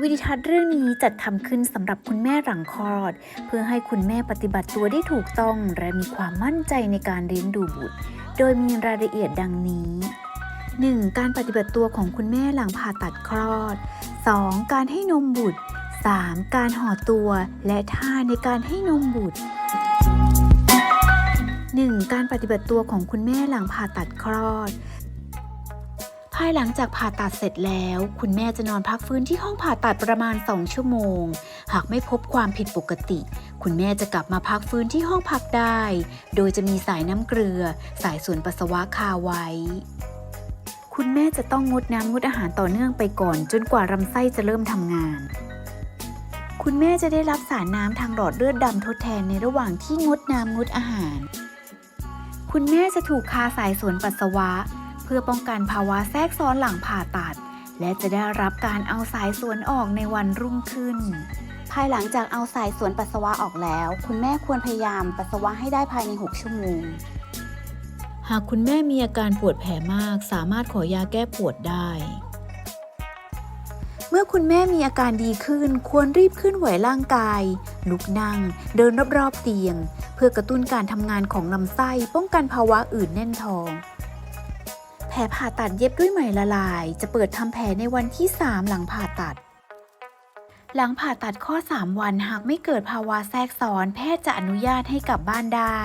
วิดีทัศน์เรื่องนี้จัดทำขึ้นสำหรับคุณแม่หลังคลอด เพื่อให้คุณแม่ปฏิบัติตัวได้ถูกต้อง และมีความมั่นใจในการเลี้ยงดูบุตร โดยมีรายละเอียดดังนี้ 1. การปฏิบัติตัวของคุณแม่หลังผ่าตัดคลอด 2. การให้นมบุตร 3. การห่อตัวและท่าในการให้นมบุตร 1. การปฏิบัติตัวของคุณแม่หลังผ่าตัดคลอด ภายหลังจากผ่าตัดเสร็จแล้ว คุณแม่จะนอนพักฟื้นที่ห้องผ่าตัดประมาณ 2 ชั่วโมง หากไม่พบความผิดปกติ คุณแม่จะกลับมาพักฟื้นที่ห้องพักได้ โดยจะมีสายน้ำเกลือ สายส่วนปัสสาวะคาไว้ คุณแม่จะต้องงดน้ำงดอาหารต่อเนื่องไปก่อน จนกว่าลำไส้จะเริ่มทำงาน คุณแม่จะได้รับสารน้ำทางหลอดเลือดดำทดแทนในระหว่างที่งดน้ำงดอาหาร คุณแม่จะถูกคาสายส่วนปัสสาวะ เพื่อป้องกันภาวะแทรกซ้อนหลังผ่าตัด และจะได้รับการเอาสายส่วนออกในวันรุ่งขึ้น ภายหลังจากเอาสายสวนปัสสาวะออกแล้ว คุณแม่ควรพยายามปัสสาวะให้ได้ภายใน 6 ชั่วโมง หากคุณแม่มีอาการปวดแผลมาก สามารถขอยาแก้ปวดได้ เมื่อคุณแม่มีอาการดีขึ้น ควรรีบขึ้นไหวร่างกาย ลุกนั่ง เดินรอบๆเตียง เพื่อกระตุ้นการทำงานของลำไส้ ป้องกันภาวะอื่นแน่นท้อง แผลผ่าตัดเย็บด้วยไหมละลาย จะเปิดทำแผลในวันที่ 3 หลังผ่าตัด หลังผ่าตัดข้อ 3 วันหากไม่เกิดภาวะแทรกซ้อน แพทย์จะอนุญาตให้กลับบ้านได้